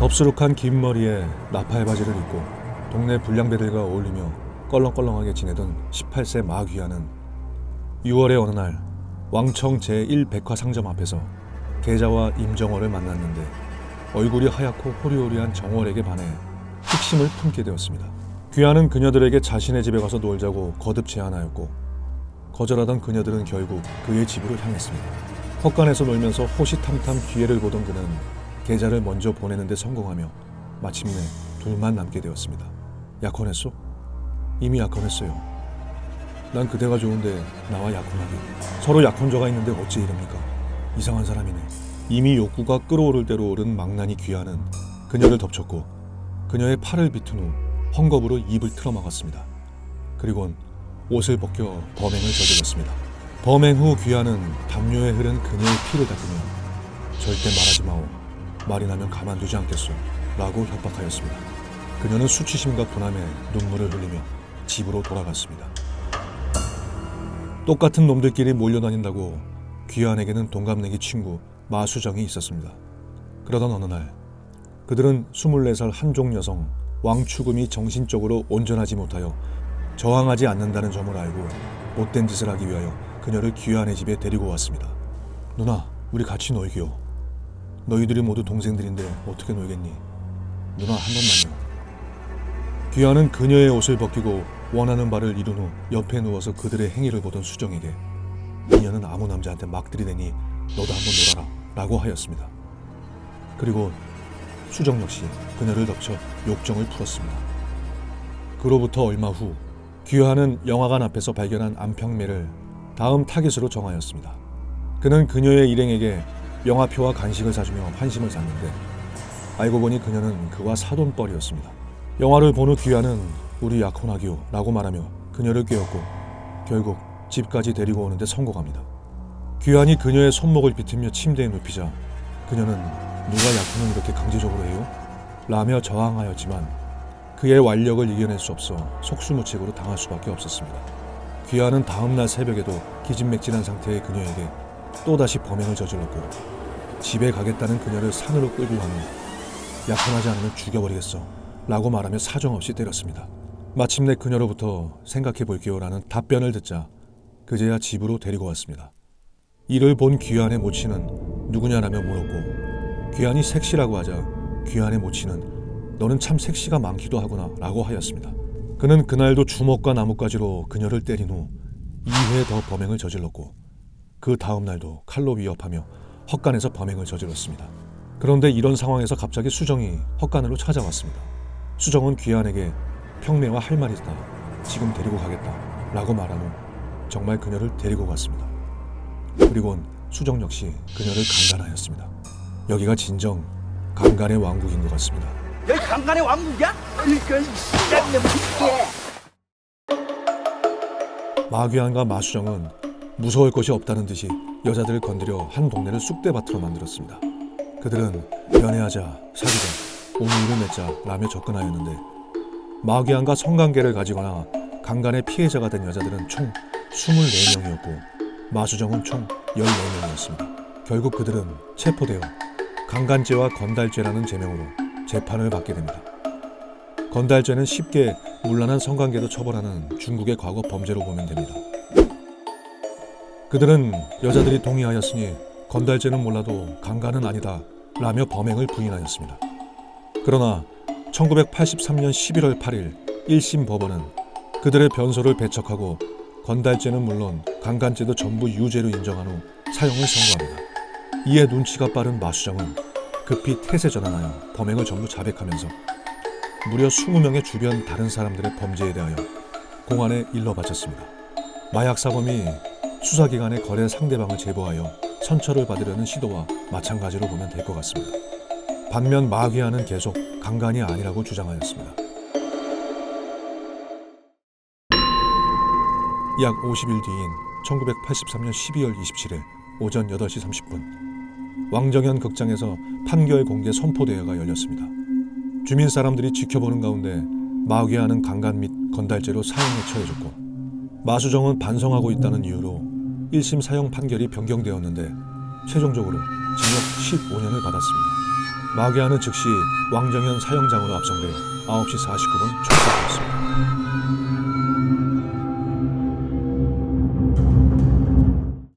덥수룩한 긴 머리에 나팔 바지를 입고 동네 불량배들과 어울리며 껄렁껄렁하게 지내던 18세 마귀야는 6월의 어느 날 왕청 제1백화 상점 앞에서 계자와 임정월을 만났는데 얼굴이 하얗고 호리호리한 정월에게 반해 흑심을 품게 되었습니다. 귀하는 그녀들에게 자신의 집에 가서 놀자고 거듭 제안하였고 거절하던 그녀들은 결국 그의 집으로 향했습니다. 헛간에서 놀면서 호시탐탐 기회를 보던 그는 계자를 먼저 보내는데 성공하며 마침내 둘만 남게 되었습니다. 약혼했소? 이미 약혼했어요. 난 그대가 좋은데 나와 약혼하기. 서로 약혼자가 있는데 어찌 이럽니까? 이상한 사람이네. 이미 욕구가 끓어오를 대로 오른 망나니 귀하는 그녀를 덮쳤고 그녀의 팔을 비튼 후 헝겊으로 입을 틀어막았습니다. 그리곤 옷을 벗겨 범행을 저질렀습니다. 범행 후 귀하는 담요에 흐른 그녀의 피를 닦으며 절대 말하지 마오. 말이 나면 가만두지 않겠소. 라고 협박하였습니다. 그녀는 수치심과 분함에 눈물을 흘리며 집으로 돌아갔습니다. 똑같은 놈들끼리 몰려다닌다고 귀한에게는 동갑내기 친구 마수정이 있었습니다. 그러던 어느 날 그들은 24살 한족 여성 왕추금이 정신적으로 온전하지 못하여 저항하지 않는다는 점을 알고 못된 짓을 하기 위하여 그녀를 귀한의 집에 데리고 왔습니다. 누나, 우리 같이 놀기요. 너희들이 모두 동생들인데 어떻게 놀겠니? 누나 한 번만요. 귀한은 그녀의 옷을 벗기고 원하는 바를 이룬 후 옆에 누워서 그들의 행위를 보던 수정에게 이녀는 아무 남자한테 막 들이대니 너도 한번 놀아라 라고 하였습니다. 그리고 수정 역시 그녀를 덮쳐 욕정을 풀었습니다. 그로부터 얼마 후 귀하는 영화관 앞에서 발견한 안평매를 다음 타깃으로 정하였습니다. 그는 그녀의 일행에게 영화표와 간식을 사주며 환심을 샀는데 알고 보니 그녀는 그와 사돈뻘이었습니다. 영화를 본 후 귀하는 우리 약혼하기요 라고 말하며 그녀를 꿰었고 결국 집까지 데리고 오는데 성공합니다. 귀한이 그녀의 손목을 비틀며 침대에 눕히자 그녀는 누가 약혼을 이렇게 강제적으로 해요? 라며 저항하였지만 그의 완력을 이겨낼 수 없어 속수무책으로 당할 수밖에 없었습니다. 귀하는 다음날 새벽에도 기진맥진한 상태의 그녀에게 또다시 범행을 저질렀고 집에 가겠다는 그녀를 산으로 끌고 간후 약혼하지 않으면 죽여버리겠어 라고 말하며 사정없이 때렸습니다. 마침내 그녀로부터 생각해 볼게요 라는 답변을 듣자 그제야 집으로 데리고 왔습니다. 이를 본 귀한의 모친은 누구냐라며 물었고 귀한이 색시라고 하자 귀한의 모친은 너는 참 색시가 많기도 하구나 라고 하였습니다. 그는 그날도 주먹과 나뭇가지로 그녀를 때린 후 2회 더 범행을 저질렀고 그 다음 날도 칼로 위협하며 헛간에서 범행을 저질렀습니다. 그런데 이런 상황에서 갑자기 수정이 헛간으로 찾아왔습니다. 수정은 귀한에게 평매와 할 말이 있다. 지금 데리고 가겠다. 라고 말한 후 정말 그녀를 데리고 갔습니다. 그리곤 수정 역시 그녀를 강간하였습니다. 여기가 진정 강간의 왕국인 것 같습니다. 여기 강간의 왕국이야? 이건 죽게. 마귀한과 마수정은 무서울 것이 없다는 듯이 여자들을 건드려 한 동네를 쑥대밭으로 만들었습니다. 그들은 연애하자, 사귀자, 오늘을 맺자 라며 접근하였는데 마귀한과 성관계를 가지거나 강간의 피해자가 된 여자들은 총 24명이었고 마수정은 총 14명이었습니다. 결국 그들은 체포되어 강간죄와 건달죄라는 제명으로 재판을 받게 됩니다. 건달죄는 쉽게 문란한 성관계도 처벌하는 중국의 과거 범죄로 보면 됩니다. 그들은 여자들이 동의하였으니 건달죄는 몰라도 강간은 아니다 라며 범행을 부인하였습니다. 그러나 1983년 11월 8일 1심 법원은 그들의 변소를 배척하고 건달죄는 물론 강간죄도 전부 유죄로 인정한 후 사형을 선고합니다. 이에 눈치가 빠른 마수정은 급히 태세 전환하여 범행을 전부 자백하면서 무려 20명의 주변 다른 사람들의 범죄에 대하여 공안에 일러 바쳤습니다. 마약 사범이 수사기관의 거래 상대방을 제보하여 선처를 받으려는 시도와 마찬가지로 보면 될 것 같습니다. 반면 마귀아는 계속 강간이 아니라고 주장하였습니다. 약 50일 뒤인 1983년 12월 27일 오전 8시 30분 왕정현 극장에서 판결 공개 선포대회가 열렸습니다. 주민 사람들이 지켜보는 가운데 마귀아는 강간 및 건달죄로 사형에 처해졌고 마수정은 반성하고 있다는 이유로 1심 사형 판결이 변경되었는데 최종적으로 징역 15년을 받았습니다. 마계하는 즉시 왕정현 사형장으로 압송되어 9시 49분 총살되었습니다.